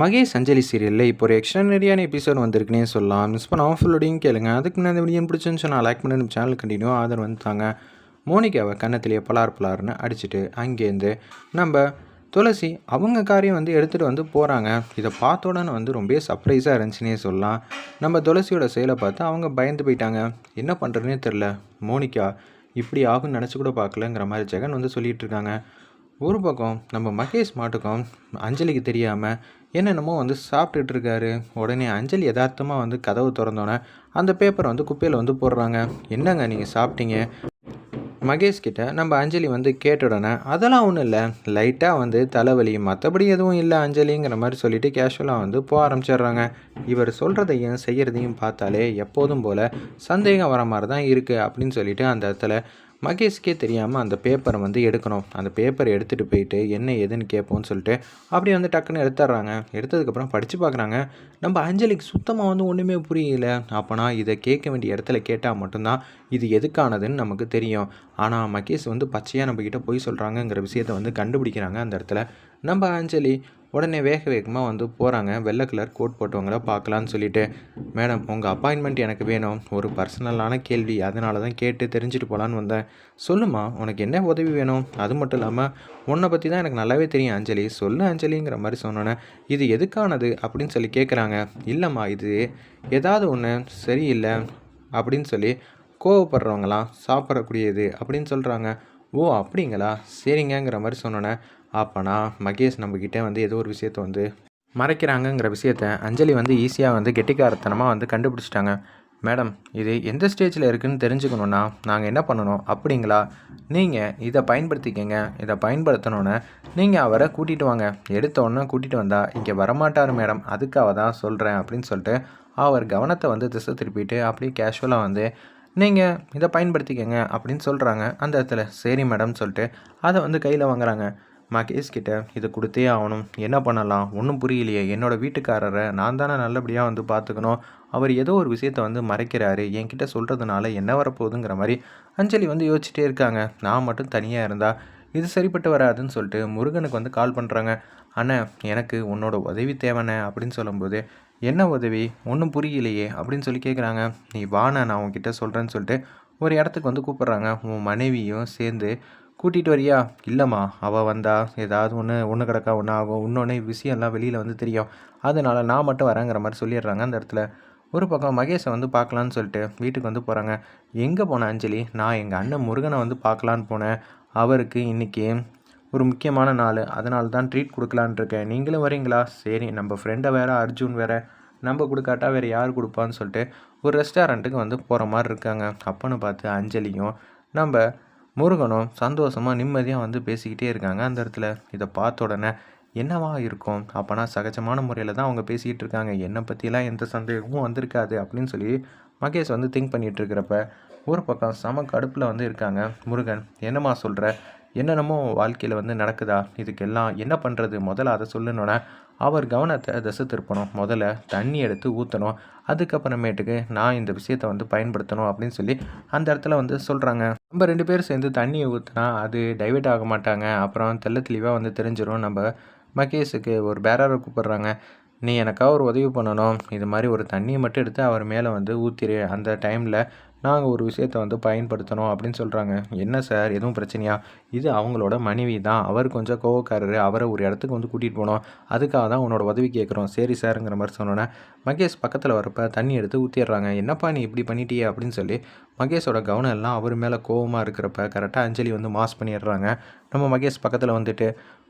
மகேஷ் அஞ்சலி சீரியலில் இப்போ ஒரு எக்ஸ்ட்ரானரியான எபிசோட் வந்திருக்குனே சொல்லலாம். மிஸ் பண்ணாமல் ஃபுல்லோடையும் கேளுங்க. அதுக்கு முன்னாடி வீடியோ பிடிச்சுன்னு சொன்னால் லைக் பண்ணி சேனல் கண்டினியூ ஆதர் வந்துட்டாங்க மோனிகாவை கன்னத்திலேயே பலார் பலார்னு அடிச்சுட்டு அங்கேருந்து நம்ம துளசி அவங்க காரியம் வந்து எடுத்துகிட்டு வந்து போகிறாங்க இதை பார்த்த உடனே வந்து ரொம்ப சர்ப்ரைஸாக இருந்துச்சுன்னே சொல்லலாம். நம்ம துளசியோட செயலை பார்த்து அவங்க பயந்து போயிட்டாங்க. என்ன பண்ணுறதுனே தெரில மோனிகா இப்படி ஆகும்னு நினச்சி கூட பார்க்கலங்கிற மாதிரி ஜெகன் வந்து சொல்லிகிட்டு இருக்காங்க. ஒரு பக்கம் நம்ம மகேஷ் மாட்டுக்கும் அஞ்சலிக்கு தெரியாமல் என்னென்னமோ வந்து சாப்பிட்டுட்டு இருக்காரு உடனே அஞ்சலி யதார்த்தமாக வந்து கதவு திறந்தோன்னே அந்த பேப்பரை வந்து குப்பையில் வந்து போடுறாங்க. என்னங்க நீங்கள் சாப்பிட்டீங்க? மகேஷ் கிட்ட நம்ம அஞ்சலி வந்து கேட்ட உடனே அதெல்லாம் ஒன்றும் இல்லை. லைட்டாக வந்து தலைவலி மற்றபடி எதுவும் இல்லை அஞ்சலிங்கிற மாதிரி சொல்லிட்டு கேஷுவலாக வந்து போக ஆரம்பிச்சிடுறாங்க. இவர் சொல்கிறதையும் செய்கிறதையும் பார்த்தாலே எப்போதும் போல் சந்தேகம் வர மாதிரி தான் இருக்குது அப்படின்னு சொல்லிட்டு அந்த இடத்துல மகேஷ்க்கே தெரியாமல் அந்த பேப்பரை வந்து எடுக்கணும். அந்த பேப்பரை எடுத்துகிட்டு போயிட்டு என்ன ஏதுன்னு கேட்போம்னு சொல்லிட்டு அப்படியே வந்து டக்குன்னு எடுத்துடுறாங்க எடுத்ததுக்கப்புறம் படித்து பார்க்குறாங்க நம்ம அஞ்சலிக்கு சுத்தமாக வந்து ஒன்றுமே புரியல. அப்போனா இதை கேட்க வேண்டிய இடத்துல கேட்டால் மட்டும்தான் இது எதுக்கானதுன்னு நமக்கு தெரியும். ஆனால் மகேஷ் வந்து பச்சையாக நம்மக்கிட்ட போய் சொல்கிறாங்கங்கிற விஷயத்தை வந்து கண்டுபிடிக்கிறாங்க அந்த இடத்துல. நம்ம அஞ்சலி உடனே வேக வேகமாக வந்து போகிறாங்க வெள்ளை கலர் கோட் போட்டவங்கள பார்க்கலான்னு சொல்லிட்டு. மேடம் உங்கள் அப்பாயின்மெண்ட் எனக்கு வேணும். ஒரு பர்சனலான கேள்வி. அதனால தான் கேட்டு தெரிஞ்சுட்டு போகலான்னு வந்தேன். சொல்லுமா உனக்கு என்ன உதவி வேணும்? அது மட்டும் இல்லாமல் உன்னை பற்றி தான் எனக்கு நல்லாவே தெரியும் அஞ்சலி. சொல்லு அஞ்சலிங்கிற மாதிரி சொன்னோன்னே இது எதுக்கானது? அப்படின்னு சொல்லி கேட்குறாங்க இல்லைம்மா இது ஏதாவது ஒன்று சரியில்லை அப்படின்னு சொல்லி கோவப்படுறவங்களாம் சாப்பிடக்கூடியது அப்படின்னு சொல்கிறாங்க ஓ அப்படிங்களா? சரிங்கங்கிற மாதிரி சொன்னோன்னே அப்போனா மகேஷ் நம்மக்கிட்ட வந்து ஏதோ ஒரு விஷயத்த வந்து மறைக்கிறாங்கங்கிற விஷயத்த அஞ்சலி வந்து ஈஸியாக வந்து கெட்டிக்காரத்தனமாக வந்து கண்டுபிடிச்சிட்டாங்க. மேடம் இது எந்த ஸ்டேஜில் இருக்குதுன்னு தெரிஞ்சுக்கணுன்னா நாங்கள் என்ன பண்ணணும்? அப்படிங்களா? நீங்கள் இதை பயன்படுத்திக்கங்க. இதை பயன்படுத்தணுன்னு நீங்கள் அவரை கூட்டிகிட்டு வாங்க. எடுத்தோன்னே கூட்டிகிட்டு வந்தால் இங்கே வரமாட்டார் மேடம். அதுக்காக தான் சொல்கிறேன் அப்படின்னு சொல்லிட்டு அவர் கவனத்தை வந்து திசை திருப்பிட்டு அப்படியே கேஷுவலாக வந்து நீங்கள் இதை பயன்படுத்திக்கங்க அப்படின்னு சொல்கிறாங்க அந்த இடத்துல சரி மேடம் சொல்லிட்டு அதை வந்து கையில் வாங்குறாங்க. மகேஷ் கிட்ட இதை கொடுத்தே ஆகணும். என்ன பண்ணலாம்? ஒன்றும் புரியலையே. என்னோடய வீட்டுக்காரரை நான் தானே நல்லபடியாக வந்து பார்த்துக்கணும் அவர் ஏதோ ஒரு விஷயத்த வந்து மறைக்கிறாரு. என்கிட்ட சொல்கிறதுனால என்ன வரப்போகுதுங்கிற மாதிரி அஞ்சலி வந்து யோசிச்சுட்டே இருக்காங்க. நான் மட்டும் தனியாக இருந்தால் இது சரிப்பட்டு வராதுன்னு சொல்லிட்டு முருகனுக்கு வந்து கால் பண்ணுறாங்க அண்ணன் எனக்கு உன்னோட உதவி தேவைண்ணே அப்படின்னு சொல்லும்போது என்ன உதவி? ஒன்றும் புரியலையே அப்படின்னு சொல்லி கேட்குறாங்க நீ வாண்ண நான் உன்கிட்ட சொல்கிறேன்னு சொல்லிட்டு ஒரு இடத்துக்கு வந்து கூப்பிட்றாங்க. உன் மனைவியும் சேர்ந்து கூட்டிகிட்டு வரியா? இல்லைம்மா. அவள் வந்தா ஏதாவது ஒன்று ஒன்று கிடக்கா ஒன்று ஆகும். இன்னொன்று விஷயம்லாம் வெளியில் வந்து தெரியும். அதனால் நான் மட்டும் வரேங்கிற மாதிரி சொல்லிடுறாங்க அந்த இடத்துல. ஒரு பக்கம் மகேஷை வந்து பார்க்கலான்னு சொல்லிட்டு வீட்டுக்கு வந்து போகிறாங்க எங்கே போனேன் அஞ்சலி? நான் எங்கள் அண்ணன் முருகனை வந்து பார்க்கலான்னு போனேன். அவருக்கு இன்றைக்கி ஒரு முக்கியமான நாள். அதனால தான் ட்ரீட் கொடுக்கலான் இருக்கேன். நீங்களும் வரீங்களா? சரி நம்ம ஃப்ரெண்டை வேறு அர்ஜுன் வேறு. நம்ம கொடுக்காட்டா வேறு யார் கொடுப்பான்னு சொல்லிட்டு ஒரு ரெஸ்டாரண்ட்டுக்கு வந்து போகிற மாதிரி இருக்காங்க. அப்போன்னு பார்த்து அஞ்சலியும் நம்ம முருகனும் சந்தோஷமாக நிம்மதியாக வந்து பேசிக்கிட்டே இருக்காங்க. அந்த இடத்துல இதை பார்த்த உடனே என்னவா இருக்கும்? அப்போனா சகஜமான முறையில் தான் அவங்க பேசிக்கிட்டு இருக்காங்க. என்னை பற்றிலாம் எந்த சந்தேகமும் வந்திருக்காது அப்படின்னு சொல்லி மகேஷ் வந்து திங்க் பண்ணிகிட்டு இருக்கிறப்ப ஒரு பக்கம் சம கடுப்பில் வந்து இருக்காங்க. முருகன் என்னம்மா சொல்கிற என்னென்னமோ வாழ்க்கையில் வந்து நடக்குதா? இதுக்கெல்லாம் என்ன பண்ணுறது முதல்ல அதை சொல்லணுன்னே அவர் கவனத்தை திசை திருப்பணும் முதல்ல தண்ணி எடுத்து ஊற்றணும் அதுக்கப்புறமேட்டுக்கு நான் இந்த விஷயத்தை வந்து பயன்படுத்தணும் அப்படின்னு சொல்லி அந்த இடத்துல வந்து சொல்கிறாங்க நம்ம ரெண்டு பேரும் சேர்ந்து தண்ணியை ஊற்றினா அது டைவெர்ட் ஆக மாட்டாங்க. அப்புறம் தெல்ல தெளிவாக வந்து தெரிஞ்சிடும் நம்ம மகேஷுக்கு ஒரு பேரரை கூப்பிட்றாங்க. நீ எனக்காக ஒரு உதவி பண்ணணும். இது மாதிரி ஒரு தண்ணியை மட்டும் எடுத்து அவர் மேலே வந்து ஊற்றிடு அந்த டைமில் நாங்கள் ஒரு விஷயத்தை வந்து பயன்படுத்தணும் அப்படின்னு சொல்கிறாங்க என்ன சார்? எதுவும் பிரச்சனையா? இது அவங்களோட மனைவி தான். அவர் கொஞ்சம் கோவக்காரர். அவரை ஒரு இடத்துக்கு வந்து கூட்டிகிட்டு போனோம். அதுக்காக தான் உன்னோட உதவி கேட்குறோம் சரி சாருங்கிற மாதிரி சொன்னோன்னே மகேஷ் பக்கத்தில் வரப்ப தண்ணி எடுத்து ஊற்றிடுறாங்க என்னப்பா நீ இப்படி பண்ணிட்டியே? அப்படின்னு சொல்லி மகேஷோட கவனம் எல்லாம் அவர் மேலே கோவமாக இருக்கிறப்ப கரெக்டாக அஞ்சலி வந்து மாஸ் பண்ணிடுறாங்க. நம்ம மகேஷ் பக்கத்தில் வந்துட்டு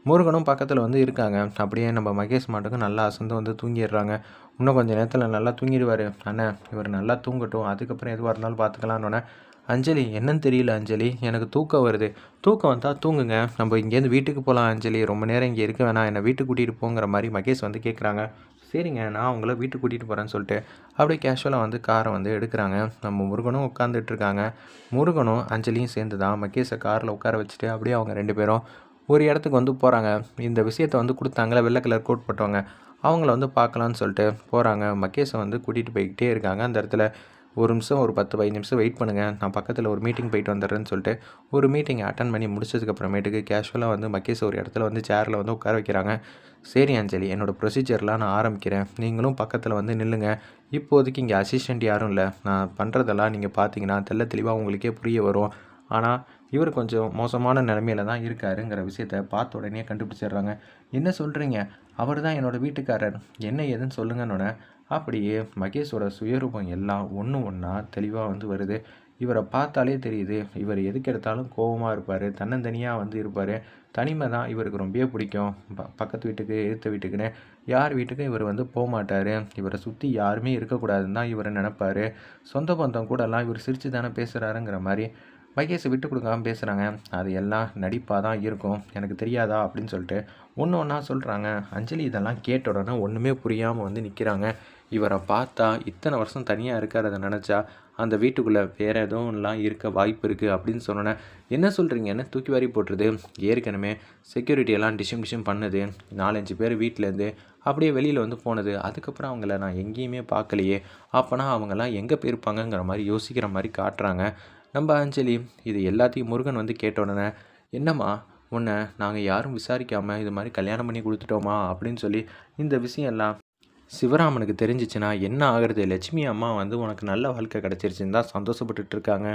முருகனும் பக்கத்தில் வந்து இருக்காங்க. அப்படியே நம்ம மகேஷ் மாட்டுக்கும் நல்லா அசந்து வந்து தூங்கிடுறாங்க. இன்னும் கொஞ்சம் நேரத்தில் நல்லா தூங்கிடுவார். அண்ணன் இவர் நல்லா தூங்கட்டும். அதுக்கப்புறம் எதுவாக இருந்தாலும் பார்த்துக்கலான்னு அஞ்சலி என்னன்னு தெரியல அஞ்சலி. எனக்கு தூக்கம் வருது. தூக்கம் வந்தால் தூங்குங்க. நம்ம இங்கேருந்து வீட்டுக்கு போகலாம் அஞ்சலி. ரொம்ப நேரம் இங்கே இருக்க வேணாம். என்னை வீட்டுக்கு கூட்டிகிட்டு போங்கிற மாதிரி மகேஷ் வந்து கேட்குறாங்க சரிங்க நான் உங்களை வீட்டுக்கு கூட்டிகிட்டு போகிறேன்னு சொல்லிட்டு அப்படியே கேஷுவலாக வந்து காரை வந்து எடுக்கிறாங்க. நம்ம முருகனும் உட்காந்துட்ருக்காங்க முருகனும் அஞ்சலியும் சேர்ந்து தான் மகேஷை காரில் உட்கார வச்சுட்டு அப்படியே அவங்க ரெண்டு பேரும் ஒரு இடத்துக்கு வந்து போகிறாங்க இந்த விஷயத்தை வந்து கொடுத்தாங்களே வெள்ளை கலர் கோட் போட்டவங்க. அவங்கள வந்து பார்க்கலான்னு சொல்லிட்டு போகிறாங்க மகேஷை வந்து கூட்டிகிட்டு போய்கிட்டே இருக்காங்க. அந்த இடத்துல ஒரு நிமிஷம் ஒரு பத்து பதினஞ்சு நிமிஷம் வெயிட் பண்ணுங்கள் நான் பக்கத்தில் ஒரு மீட்டிங் போயிட்டு வந்துடுறேன்னு சொல்லிட்டு ஒரு மீட்டிங் அட்டன் பண்ணி முடிச்சதுக்கப்புறமேட்டுக்கு கேஷுவலாக வந்து மகேஷ் ஒரு இடத்துல வந்து சேரில் வந்து உட்கார வைக்கிறாங்க. சரி அஞ்சலி என்னோடய ப்ரொசீஜர்லாம் நான் ஆரம்பிக்கிறேன். நீங்களும் பக்கத்தில் வந்து நில்லுங்க. இப்போதைக்கு இங்கே அசிஸ்டண்ட் யாரும் இல்லை. நான் பண்ணுறதெல்லாம் நீங்கள் பார்த்தீங்கன்னா தெள்ள தெளிவாக உங்களுக்கே புரிய வரும். ஆனால் இவர் கொஞ்சம் மோசமான நிலமையில தான் இருக்காருங்கிற விஷயத்த பார்த்த உடனே கண்டுபிடிச்சிடுறாங்க. என்ன சொல்கிறீங்க அவர் தான் என்னோடய வீட்டுக்காரர். என்ன ஏதுன்னு சொல்லுங்கன்னொன்னே அப்படியே மகேஷோட சுயரூபம் எல்லாம் ஒன்று ஒன்றா தெளிவாக வந்து வருது. இவரை பார்த்தாலே தெரியுது இவர் எதுக்கு எடுத்தாலும் கோபமாக இருப்பார் தன்னந்தனியாக வந்து இருப்பார். தனிமை தான் இவருக்கு ரொம்ப பிடிக்கும். ப பக்கத்து வீட்டுக்கு எதிர்த்த வீட்டுக்குன்னு. யார் வீட்டுக்கும் இவர் வந்து போக மாட்டார். இவரை சுற்றி யாருமே இருக்கக்கூடாதுன்னு தான் இவர் நினப்பார். சொந்த பந்தம் கூடலாம் இவர் சிரித்து தானே பேசுகிறாருங்கிற மாதிரி மகேஷ் விட்டு கொடுக்காம பேசுகிறாங்க அது எல்லாம் நடிப்பாக தான் இருக்கும். எனக்கு தெரியாதா? அப்படின்னு சொல்லிட்டு ஒன்று ஒன்றா சொல்கிறாங்க அஞ்சலி இதெல்லாம் கேட்ட உடனே ஒன்றுமே புரியாமல் வந்து நிற்கிறாங்க இவரை பார்த்தா இத்தனை வருஷம் தனியாக இருக்கிறத நினச்சா அந்த வீட்டுக்குள்ளே வேறு எதுவும்லாம் இருக்க வாய்ப்பு இருக்குது அப்படின்னு சொன்னோன்னே என்ன சொல்கிறீங்கன்னு தூக்கி வாரி போட்டுருது. ஏற்கனவே செக்யூரிட்டி எல்லாம் டிஷம் டிஷம் பண்ணுது. நாலஞ்சு பேர் வீட்டிலேருந்து அப்படியே வெளியில் வந்து போனது. அதுக்கப்புறம் அவங்கள நான் எங்கேயுமே பார்க்கலையே. அப்போனா அவங்கெல்லாம் எங்கே போயிருப்பாங்கங்கிற மாதிரி யோசிக்கிற மாதிரி காட்டுறாங்க. நம்ம அஞ்சலி இது எல்லாத்தையும் முருகன் வந்து கேட்ட உடனே என்னம்மா உன்னை நாங்கள் யாரும் விசாரிக்காமல் இது மாதிரி கல்யாணம் பண்ணி கொடுத்துட்டோமா? அப்படின்னு சொல்லி இந்த விஷயம் எல்லாம் சிவராமனுக்கு தெரிஞ்சிச்சுன்னா என்ன ஆகிறது? லட்சுமி அம்மா வந்து உனக்கு நல்ல வாழ்க்கை கிடச்சிருச்சுன்னு தான் சந்தோஷப்பட்டுட்டு இருக்காங்க.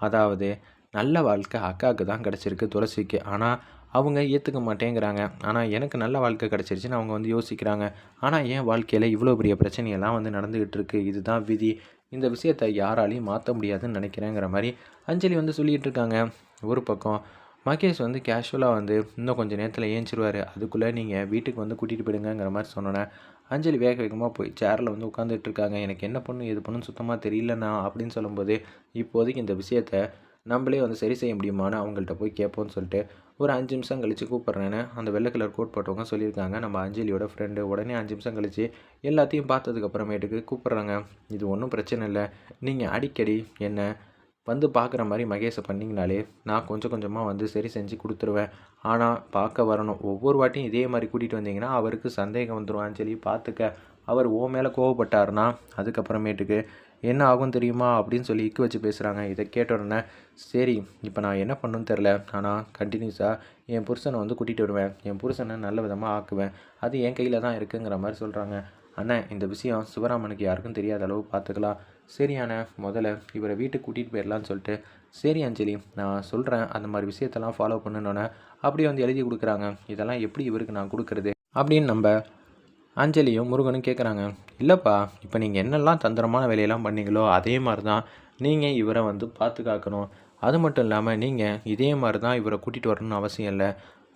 அதாவது நல்ல வாழ்க்கை அக்காவுக்கு தான் கிடச்சிருக்கு துளசிக்கு. ஆனால் அவங்க ஏற்றுக்க மாட்டேங்கிறாங்க. ஆனால் எனக்கு நல்ல வாழ்க்கை கிடச்சிருச்சுன்னு அவங்க வந்து யோசிக்கிறாங்க. ஆனால் என் வாழ்க்கையில் இவ்வளோ பெரிய பிரச்சனையெல்லாம் வந்து நடந்துக்கிட்டு இருக்குது இதுதான் விதி. இந்த விஷயத்தை யாராலையும் மாற்ற முடியாதுன்னு நினைக்கிறேங்கிற மாதிரி அஞ்சலி வந்து சொல்லிகிட்டு இருக்காங்க. ஒரு பக்கம் மகேஷ் வந்து கேஷுவலாக வந்து இன்னும் கொஞ்சம் நேரத்தில் ஏஞ்சிருவார். அதுக்குள்ளே நீங்கள் வீட்டுக்கு வந்து கூட்டிகிட்டு போயிடுங்கிற மாதிரி சொன்னோன்னே அஞ்சலி வேக வேகமாக போய் சேரில் வந்து உட்காந்துட்டு இருக்காங்க. எனக்கு என்ன பண்ணும் எது பண்ணுன்னு சுத்தமாக தெரியலண்ணா அப்படின்னு சொல்லும்போது இப்போதைக்கு இந்த விஷயத்தை நம்மளே வந்து சரி செய்ய முடியுமான்னு அவங்கள்ட்ட போய் கேட்போம்னு சொல்லிட்டு ஒரு அஞ்சு நிமிஷம் கழித்து கூப்பிட்றேன்னு அந்த வெள்ளை கலர் கோட் போட்டவங்க சொல்லியிருக்காங்க. நம்ம அஞ்சலியோட ஃப்ரெண்டு உடனே அஞ்சு நிமிஷம் கழித்து எல்லாத்தையும் பார்த்ததுக்கப்புறமேட்டுக்கு கூப்பிட்றாங்க. இது ஒன்றும் பிரச்சனை இல்லை. நீங்கள் அடிக்கடி என்ன வந்து பார்க்குற மாதிரி மகேஷை பண்ணிங்கனாலே நான் கொஞ்சம் கொஞ்சமாக வந்து சரி செஞ்சு கொடுத்துருவேன். ஆனால் பார்க்க வரணும். ஒவ்வொரு வாட்டியும் இதே மாதிரி கூட்டிகிட்டு வந்தீங்கன்னா அவருக்கு சந்தேகம் வந்துடும் அஞ்சலி பார்த்துக்க. அவர் ஓ மேலே கோவப்பட்டார்னா அதுக்கப்புறமேட்டுக்கு என்ன ஆகும் தெரியுமா அப்படின்னு சொல்லி இக்கு வச்சு பேசுகிறாங்க இதை கேட்ட உடனே சரி இப்போ நான் என்ன பண்ணுன்னு தெரில ஆனால் கண்டினியூஸாக என் புருஷனை வந்து கூட்டிகிட்டு வருவேன். என் புருஷனை நல்ல விதமாக ஆக்குவேன். அது என் கையில் தான் இருக்குங்கிற மாதிரி சொல்கிறாங்க அண்ணன் இந்த விஷயம் சிவராமனுக்கு யாருக்கும் தெரியாத அளவு பார்த்துக்கலாம் சரியான முதல்ல இவரை வீட்டுக்கு கூட்டிகிட்டு போயிடலான்னு சொல்லிட்டு சரி அஞ்சலி நான் சொல்கிறேன் அந்த மாதிரி விஷயத்தெல்லாம் ஃபாலோ பண்ணணுன்னே அப்படியே வந்து எழுதி கொடுக்குறாங்க. இதெல்லாம் எப்படி இவருக்கு நான் கொடுக்குறது? அப்படின்னு நம்ம அஞ்சலியும் முருகனும் கேட்குறாங்க இல்லைப்பா இப்போ நீங்கள் என்னெல்லாம் தந்திரமான வேலையெல்லாம் பண்ணீங்களோ அதே மாதிரி தான் நீங்கள் இவரை வந்து பார்த்து காக்கணும் அது மட்டும் இல்லாமல் நீங்கள் இதே மாதிரி தான் இவரை கூட்டிகிட்டு வரணும்னு அவசியம் இல்லை.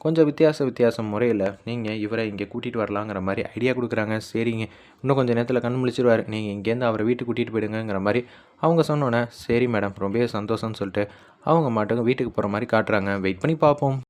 கொஞ்சம் வித்தியாச வித்தியாசம் முறையில் நீங்கள் இவரை இங்கே கூட்டிகிட்டு வரலாங்கிற மாதிரி ஐடியா கொடுக்குறாங்க. சரிங்க. இன்னும் கொஞ்சம் நேரத்தில் கண் முழிச்சிருவார். நீங்கள் இங்கேருந்து அவரை வீட்டுக்கு கூட்டிகிட்டு போயிடுங்கிற மாதிரி அவங்க சொன்னோன்னே சரி மேடம் ரொம்பவே சந்தோஷம்னு சொல்லிட்டு அவங்க மாட்டுக்கு வீட்டுக்கு போகிற மாதிரி காட்டுறாங்க. வெயிட் பண்ணி பார்ப்போம்.